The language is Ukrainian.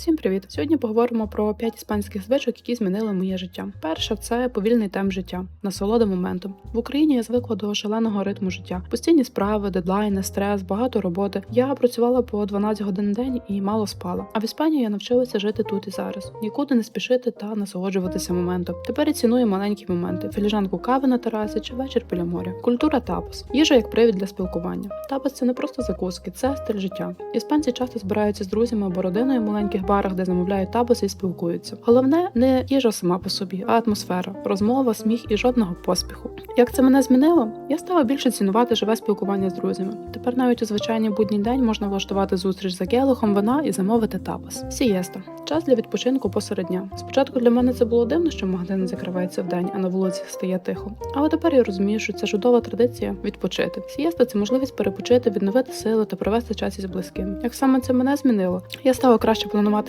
Всім привіт! Сьогодні поговоримо про 5 іспанських звичок, які змінили моє життя. Перша це повільний темп життя, насолода моментом. В Україні я звикла до шаленого ритму життя. Постійні справи, дедлайни, стрес, багато роботи. Я працювала по 12 годин на день і мало спала. А в Іспанії я навчилася жити тут і зараз, нікуди не спішити та насолоджуватися моментом. Тепер я ціную маленькі моменти: філіжанку кави на терасі чи вечір біля моря. Культура тапос, їжа як привід для спілкування. Тапос це не просто закуски, це стиль життя. Іспанці часто збираються з друзями або родиною маленьких барах, де замовляють табуси і спілкуються. Головне не їжа сама по собі, а атмосфера, розмова, сміх і жодного поспіху. Як це мене змінило? Я стала більше цінувати живе спілкування з друзями. Тепер навіть у звичайний будній день можна влаштувати зустріч за келихом вина і замовити тапос. Сієста час для відпочинку посеред дня. Спочатку для мене це було дивно, що магазин закривається вдень, а на вулицях стає тихо. Але тепер я розумію, що це чудова традиція відпочити. Сієста це можливість перепочити, відновити сили та провести час із близькими. Як саме це мене змінило? Я стала краще планувати